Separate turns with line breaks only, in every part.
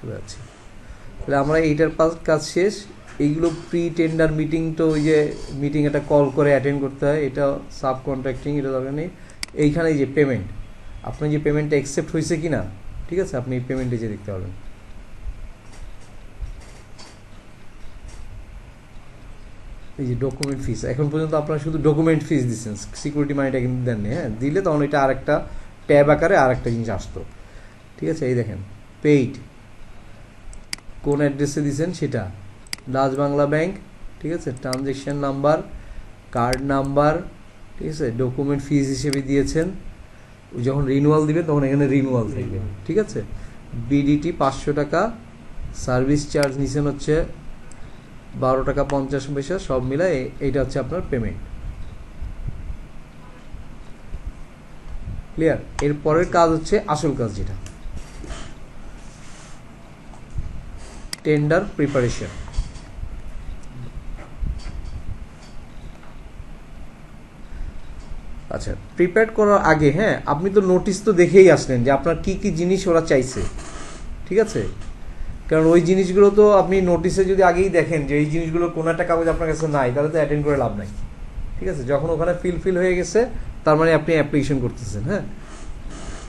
চলে যাচ্ছি তাহলে আমরা এইটার কাজ শেষ। এইগুলো প্রি টেন্ডার মিটিং তো ওই যে মিটিং একটা কল করে অ্যাটেন্ড করতে হয়, এটা সাব কন্ট্রাক্টিং এটা দরকার নেই। এইখানে যে পেমেন্ট আপনার যে পেমেন্টটা অ্যাকসেপ্ট হয়েছে কি না ঠিক আছে? আপনি এই পেমেন্টে যে দেখতে পাবেন এই যে ডকুমেন্ট ফিস এখন পর্যন্ত আপনারা শুধু ডকুমেন্ট ফিস দিচ্ছেন সিকিউরিটি মানিটা কিন্তু দেননি হ্যাঁ? দিলে তখন এটা আরেকটা ট্যাব আকারে আরেকটা জিনিস আসতো। ঠিক আছে, এই দেখেন পেইড কোন অ্যাড্রেসে দিয়েছেন সেটা। ডাচ বাংলা ব্যাংক ঠিক আছে? ট্রানজেকশন নাম্বার কার্ড নাম্বার ঠিক আছে? ডকুমেন্ট ফিজ হিসেবে দিয়েছেন। যখন রিনুয়াল দিবেন তখন এখানে রিনুয়াল থাকবে ঠিক আছে? বিডিটি পাঁচশো টাকা সার্ভিস চার্জ নিছেন হচ্ছে বারো টাকা পঞ্চাশ পয়সা সব মিলায় এইটা হচ্ছে আপনার পেমেন্ট ক্লিয়ার এর পরের কাজ হচ্ছে আসল কাজ যেটা। টেন্ডার প্রিপারেশন আচ্ছা প্রিপেয়ার করার আগে হ্যাঁ আপনি তো নোটিশ তো দেখেই আসলেন যে আপনার কি কি জিনিস ওরা চাইছে, ঠিক আছে? কারণ ওই জিনিসগুলো তো আপনি নোটিশে যদি আগেই দেখেন যে এই জিনিসগুলো কোনো একটা কাগজ আপনার কাছে নাই, তাহলে তো অ্যাটেন্ড করে লাভ নাই, ঠিক আছে? যখন ওখানে ফিল ফিল হয়ে গেছে, তার মানে আপনি অ্যাপ্লিকেশন করতেছেন হ্যাঁ?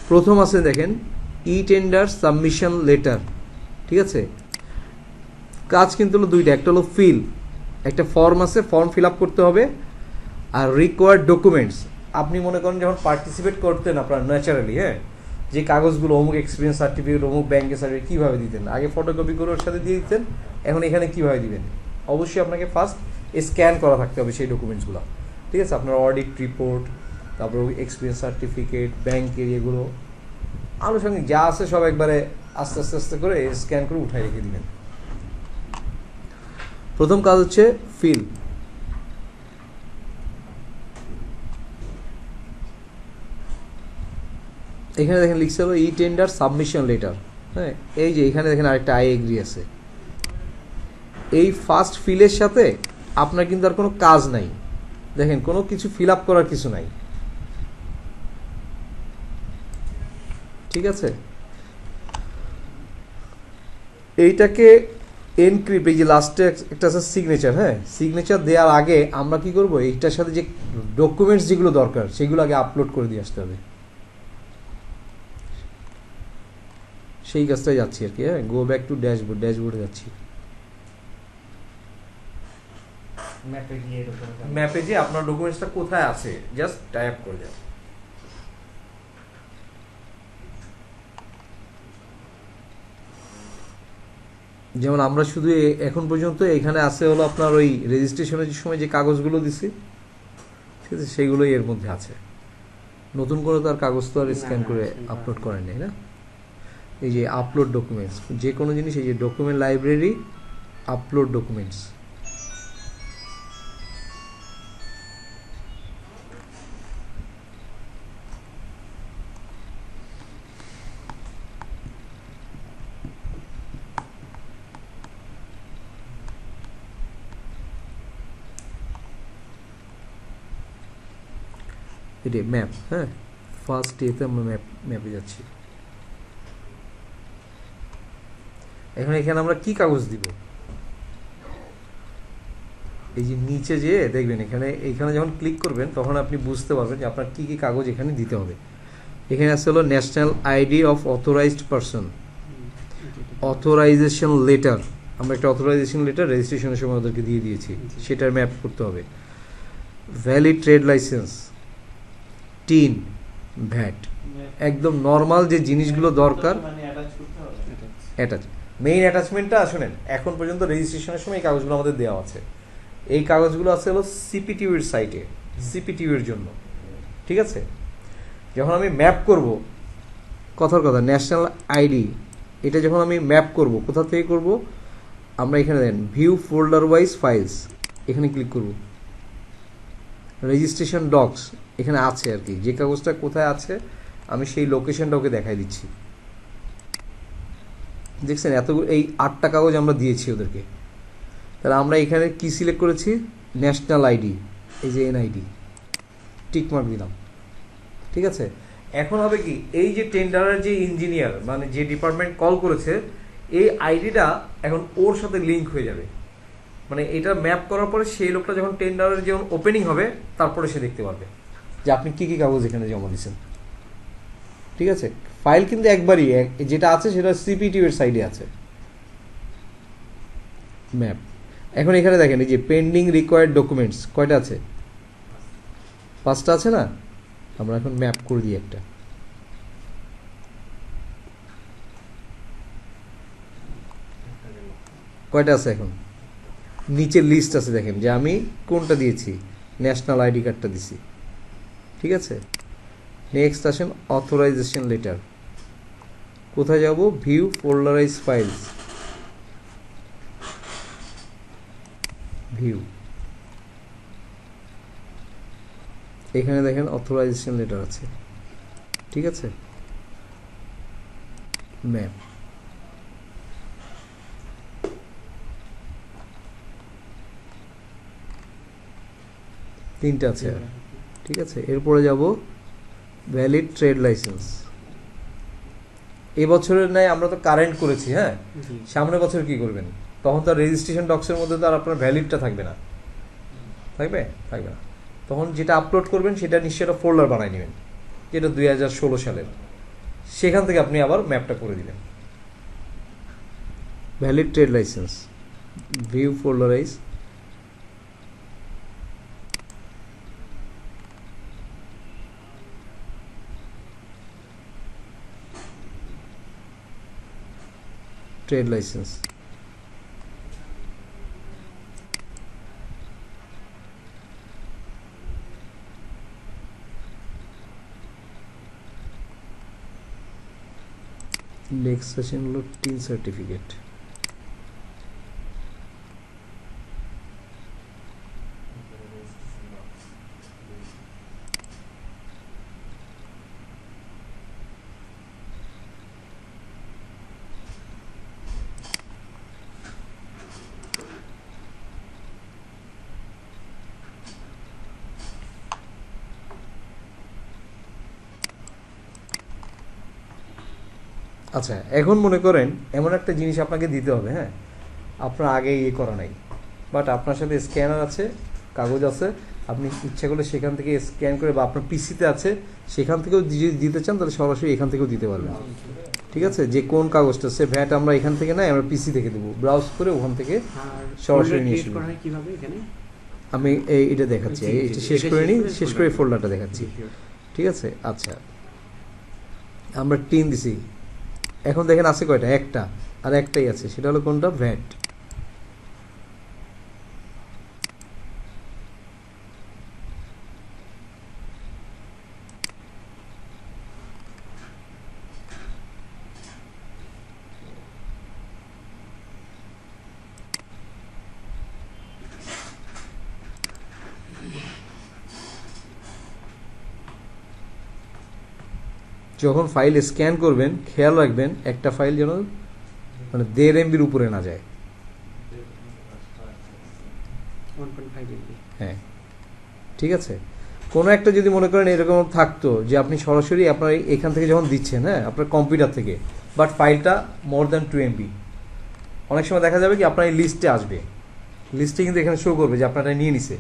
প্রথম আছে দেখেন ই টেন্ডার সাবমিশন লেটার ঠিক আছে? কাজ কিন্তু হলো দুইটা, একটা হলো ফিল একটা ফর্ম আছে ফর্ম ফিল আপ করতে হবে আর রিকোয়ার্ড ডকুমেন্টস আপনি মনে করেন যখন পার্টিসিপেট করতেন আপনার ন্যাচারালি হ্যাঁ? যে কাগজগুলো অমুক এক্সপিরিয়েন্স সার্টিফিকেট অমুক ব্যাংকের সার্টিফিকেট কীভাবে দিতেন? আগে ফটোকপি করে ওর সাথে দিয়ে দিতেন, এখন এখানে কীভাবে দিবেন? অবশ্যই আপনাকে ফার্স্ট স্ক্যান করা থাকতে হবে সেই ডকুমেন্টসগুলো ঠিক আছে? আপনার অডিট রিপোর্ট তারপর এক্সপিরিয়েন্স সার্টিফিকেট ব্যাংকের এগুলো। আনুষঙ্গিক যা আছে সব একবারে আস্তে আস্তে আস্তে করে স্ক্যান করে উঠাই রেখে দিবেন। প্রথম কাজ হচ্ছে ফিল। এখানে দেখেন লিখছে হলো ই টেন্ডার সাবমিশন লেটার। হ্যাঁ এই যে এখানে দেখেন আরেকটা আই এগ্রি আছে। এই ফার্স্ট ফিলের সাথে আপনার কিন্তু আর কোনো কাজ নাই। দেখেন, কোনো কিছু ফিল আপ করার কিছু নাই। ঠিক আছে? এইটাকে এনক্রিপ্ট এই যে লাস্টে একটা আছে সিগনেচার হ্যাঁ? সিগনেচার দেওয়ার আগে আমরা কি করব? এইটার সাথে যে ডকুমেন্টস যেগুলো দরকার সেগুলো আগে আপলোড করে দিয়ে আসতে হবে। সেই কাজটাই যাচ্ছি আর কি হ্যাঁ? গো ব্যাক টু ড্যাশবোর্ড ড্যাশবোর্ডে যাচ্ছি।
ম্যাপে গিয়ে
ম্যাপে যে আপনার ডকুমেন্টসটা কোথায় আছে? জাস্ট টাইপ করে দেন যেমন আমরা শুধু এখন পর্যন্ত এখানে আছে হলো আপনার ওই রেজিস্ট্রেশনের যে সময় যে কাগজগুলো দিছি ঠিক আছে সেইগুলোই এর মধ্যে আছে। নতুন করে তো আর কাগজ তো আর স্ক্যান করে আপলোড করেন নাই না? এই যে আপলোড ডকুমেন্টস যে কোনো জিনিস এই যে ডকুমেন্ট লাইব্রেরি আপলোড ডকুমেন্টস এটি ম্যাপ হ্যাঁ? ফার্স্ট এতে আমরা ম্যাপ ম্যাপে যাচ্ছি। এখন এখানে আমরা কি কাগজ দিব? এই যে নিচে যে দেখবেন এখানে এখানে যখন ক্লিক করবেন তখন আপনি বুঝতে পারবেন যে আপনার কী কী কাগজ এখানে দিতে হবে। এখানে আছে হলো national ID of authorized person authorization letter আমরা একটা অথরাইজেশন লেটার রেজিস্ট্রেশনের সময় ওদেরকে দিয়ে দিয়েছি। সেটার ম্যাপ করতে হবে। Valid trade license TIN VAT. একদম নর্মাল যে জিনিসগুলো দরকার,
অ্যাটাচ।
মেইন অ্যাটাচমেন্টটা শুনেন, এখন পর্যন্ত রেজিস্ট্রেশনের সময় এই কাগজগুলো আমাদের দেওয়া আছে। এই কাগজগুলো আছে হলো সিপিটিউর সাইটে, সিপিটিউর জন্য। ঠিক আছে? যখন আমি ম্যাপ করব, কথার কথা, ন্যাশনাল আইডি, এটা যখন আমি ম্যাপ করব, কোথা থেকে করব? আমরা এখানে then view folder wise files, এখানে ক্লিক করব। রেজিস্ট্রেশন ডকস এখানে আছে আর কি। যে কাগজটা কোথায় আছে, আমি সেই লোকেশনটা ওকে দেখাই দিচ্ছি। দেখছেন এত এই আটটা কাগজ আমরা দিয়েছি ওদেরকে। তাহলে আমরা এখানে কি সিলেক্ট করেছি? ন্যাশনাল আইডি এই যে এনআইডি টিক মার্ক দিলাম। ঠিক আছে? এখন হবে কি, এই যে টেন্ডারের যে ইঞ্জিনিয়ার মানে যে ডিপার্টমেন্ট কল করেছে, এই আইডিটা এখন ওর সাথে লিঙ্ক হয়ে যাবে। মানে এটা ম্যাপ করার পরে সেই লোকটা যখন টেন্ডারের যখন ওপেনিং হবে, তারপরে সে দেখতে পারবে। যে আপনি কী কী কাগজ এখানে জমা দিয়েছেন? ঠিক আছে? ফাইল কিন্তু একবারই যেটা আছে সেটা সিপিটিউ এর সাইডে আছে। ম্যাপ। এখন এখানে দেখেন, এই যে পেন্ডিং রিকোয়ার্ড ডকুমেন্টস কয়টা আছে? পাঁচটা আছে না? আমরা এখন ম্যাপ করে দিই একটা। কয়টা আছে এখন? নিচের লিস্ট আছে দেখেন, যে আমি কোনটা দিয়েছি? ন্যাশনাল আইডি কার্ডটা দিছি। ঠিক আছে? নেক্সট আসেন অথরাইজেশন লেটার কোথায় যাব? ভিউ ফোল্ডারাইজ ফাইলস ভিউ এখানে দেখেন অথরাইজেশন লেটার আছে। ঠিক আছে? ম্যাপ তিনটা আছে ঠিক আছে? এরপরে যাব ভ্যালিড ট্রেড লাইসেন্স এই বছরের ন্যায় আমরা তো কারেন্ট করেছি হ্যাঁ? সামনের বছর কি করবেন? তখন তো রেজিস্ট্রেশন ডক্সের মধ্যে তো আর আপনার ভ্যালিডটা থাকবে না। থাকবে? থাকবে না। তখন যেটা আপলোড করবেন সেটা নিশ্চয়ই একটা ফোল্ডার বানায় নেবেন যেটা দুই হাজার ষোলো সালের। সেখান থেকে আপনি আবার ম্যাপটা করে দিবেন। Valid trade license view folder wise trade license next session হলো টিন সার্টিফিকেট আচ্ছা এখন মনে করেন এমন একটা জিনিস আপনাকে দিতে হবে হ্যাঁ? আপনার আগে ইয়ে করা নাই। বাট আপনার সাথে স্ক্যানার আছে কাগজ আছে আপনি ইচ্ছা করলে সেখান থেকে স্ক্যান করে বা আপনার পিসিতে আছে সেখান থেকেও যদি দিতে চান তাহলে সরাসরি এখান থেকেও দিতে পারবেন। ঠিক আছে? যে কোন কাগজটা সে ভ্যাট আমরা এখান থেকে নাই আমরা পিসি থেকে দেবো। ব্রাউজ করে ওখান থেকে সরাসরি নিয়ে
এখানে?
আমি এই এটা দেখাচ্ছি এটা শেষ করে নিই
শেষ করে
ফোল্ডারটা দেখাচ্ছি। ঠিক আছে? আচ্ছা। আমরা টিন দিছি। এখন দেখেন আছে কয়টা? একটা। আর একটাই আছে সেটা হলো কোনটা? ভ্যাট যখন ফাইল স্ক্যান করবেন খেয়াল রাখবেন একটা ফাইল যেন মানে দেড় এমবির উপরে না যায়। হ্যাঁ। ঠিক আছে? কোনো একটা যদি মনে করেন এরকম থাকতো যে আপনি সরাসরি আপনার এখান থেকে যখন দিচ্ছেন হ্যাঁ আপনার কম্পিউটার থেকে বাট ফাইলটা মোর দ্যান টু এমবি অনেক সময় দেখা যাবে কি আপনার এই লিস্টে আসবে। লিস্টে কিন্তু এখানে শো করবে যে আপনারা নিয়ে নিছে।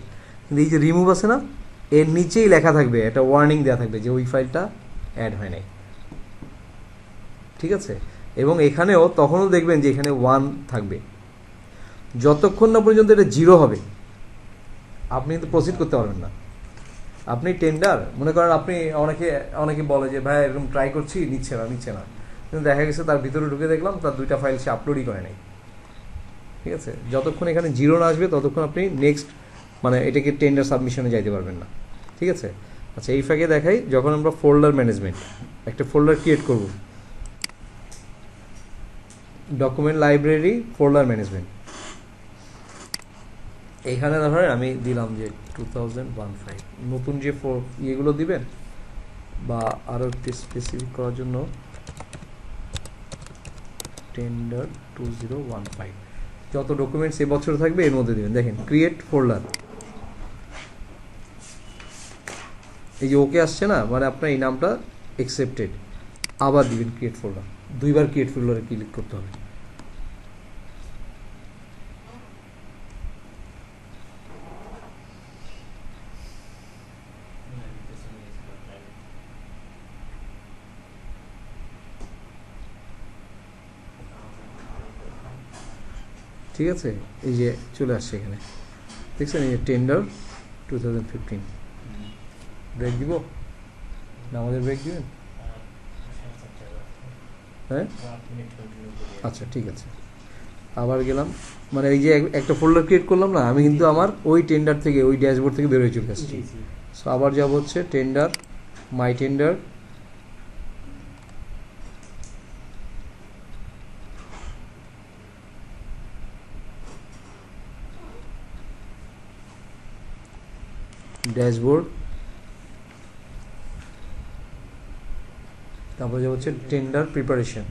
কিন্তু এই যে রিমুভ আছে না এর নিচেই লেখা থাকবে একটা ওয়ার্নিং দেওয়া থাকবে যে ওই ফাইলটা অ্যাড হয় নাই। ঠিক আছে? এবং এখানেও তখনও দেখবেন যে এখানে ওয়ান থাকবে। যতক্ষণ না পর্যন্ত এটা জিরো হবে, আপনি কিন্তু প্রসিড করতে পারবেন না। আপনি টেন্ডার মনে করেন আপনি অনেকে অনেকে বলে যে, ভাই, এরকম ট্রাই করছি, নিচ্ছে না নিচ্ছে না। কিন্তু দেখা গেছে তার ভিতরে ঢুকে দেখলাম, তার দুইটা ফাইল সে আপলোডই করে নাই। ঠিক আছে? যতক্ষণ এখানে জিরো না আসবে, ততক্ষণ আপনি নেক্সট মানে এটাকে টেন্ডার সাবমিশনে যাইতে পারবেন না। ঠিক আছে? আচ্ছা এই ফাঁকে দেখাই, যখন আমরা ফোল্ডার ম্যানেজমেন্ট একটা ফোল্ডার ক্রিয়েট করব। ডকুমেন্ট লাইব্রেরি ফোল্ডার ম্যানেজমেন্ট এইখানে ধরেন আমি দিলাম যে টু থাউজেন্ড ওয়ান ফাইভ নতুন যে ইয়েগুলো দিবেন, বা আরও একটু স্পেসিফিক করার জন্য tender two zero one five যত ডকুমেন্টস এবছর থাকবে, এর মধ্যে দিবেন। দেখেন ক্রিয়েট ফোল্ডার এই যে ওকে আসছে না মানে আপনার এই নামটা অ্যাকসেপ্টেড আবার দিবেন ক্রিয়েট ফোল্ডার দুইবার ক্রিয়েট ফোল্ডারে ক্লিক করতে হবে। ঠিক আছে? এই যে চলে আসছে এখানে। দেখছেন এই যে tender two thousand fifteen break দিব? না আমাদের ব্রেক দিবেন? হ্যাঁ? আচ্ছা ঠিক আছে। আবার গেলাম। মানে এই যে একটা ফোল্ডার ক্রিয়েট করলাম না আমি কিন্তু আমার ওই টেন্ডার থেকে ওই ড্যাশবোর্ড থেকে বেরোয় চলে আসছি। সো আবার যাব হচ্ছে টেন্ডার মাই টেন্ডার ড্যাশবোর্ড। তারপর যাব হচ্ছে টেন্ডার প্রিপারেশন।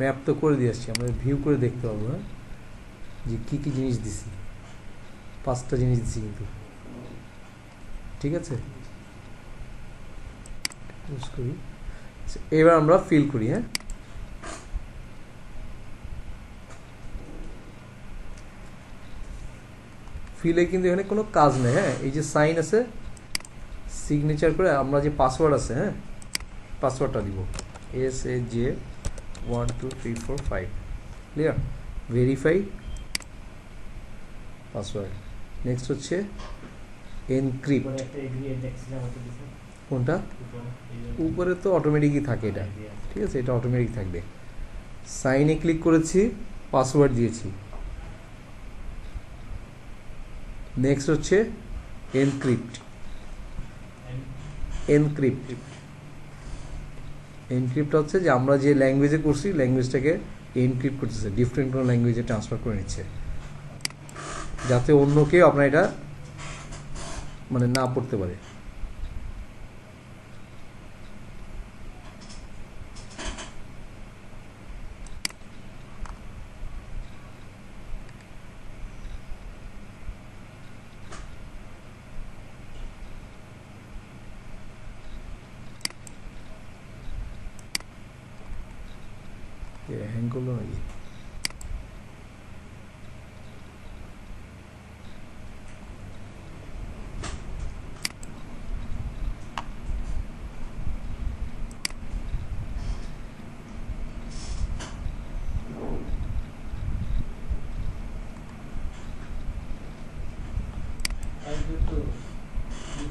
ম্যাপ তো করে দিয়ে আসছি আমরা ভিউ করে দেখতে পাবো হ্যাঁ? যে কী কী জিনিস দিছি। পাঁচটা জিনিস দিছি কিন্তু ঠিক আছে? আচ্ছা, এবার আমরা ফিল করি হ্যাঁ? ফিলে কিন্তু এখানে কোনো কাজ নেই হ্যাঁ? এই যে সাইন আছে সিগনেচার করে আমরা যে পাসওয়ার্ড আছে হ্যাঁ? পাসওয়ার্ডটা দিব। S A J one two three four five clear verify password next হচ্ছে এনক্রিপ্ট কোনটা? উপরে। তো অটোমেটিকই থাকে এটা। ঠিক আছে এটা অটোমেটিক থাকবে। সাইনে ক্লিক করেছি পাসওয়ার্ড দিয়েছি। নেক্সট হচ্ছে এনক্রিপ্ট এনক্রিপ্ট এনক্রিপ্ট হচ্ছে যে আমরা যে ল্যাঙ্গুয়েজে করছি ল্যাঙ্গুয়েজটাকে এনক্রিপ্ট করতেছে। ডিফারেন্ট কোনো ল্যাঙ্গুয়েজে ট্রান্সফার করে নিচ্ছে। যাতে অন্য কেউ আপনার এটা মানে না পড়তে পারে হ্যাং করল নাকি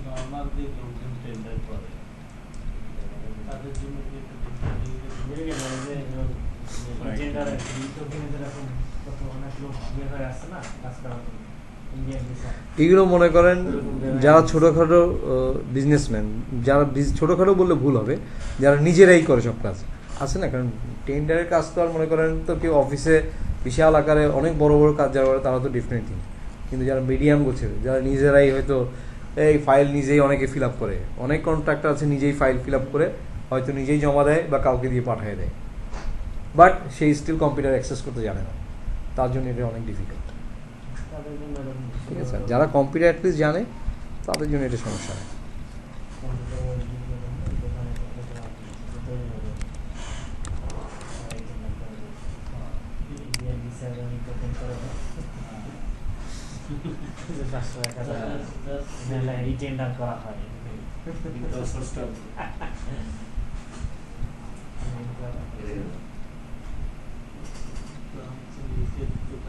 নর্মাল যে লোকজন টেন্ডার করে তাদের জন্য কি একটু
এগুলো মনে করেন যারা ছোটোখাটো বিজনেসম্যান যারা ছোটোখাটো বললে ভুল হবে যারা নিজেরাই করে সব কাজ। আছে না? কারণ টেন্ডারের কাজ তো আর মনে করেন তো কেউ অফিসে বিশাল আকারে অনেক বড় বড় কাজ যারা করে তারা তো ডিফারেন্ট কিন্তু যারা মিডিয়াম গোছের যারা নিজেরাই হয়তো এই ফাইল নিজেই অনেকে ফিল আপ করে। অনেক কন্ট্রাক্টর আছে নিজেই ফাইল ফিল আপ করে হয়তো নিজেই জমা দেয় বা কাউকে দিয়ে পাঠিয়ে দেয়। বাট সেই স্টিল কম্পিউটার অ্যাক্সেস করতে জানে না। তার জন্য এটা অনেক ডিফিকাল্ট ঠিক আছে যারা কম্পিউটার অ্যাটলিস্ট জানে তাদের জন্য এটা সমস্যা নেই
করা হয়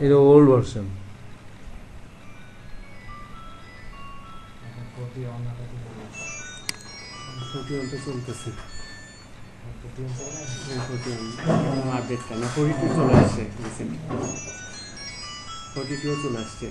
এটা ওল্ড ভার্সন
চলতেছে আপডেটটা না ফোর্টি চলে আসছে ফোর্টি চলে আসছে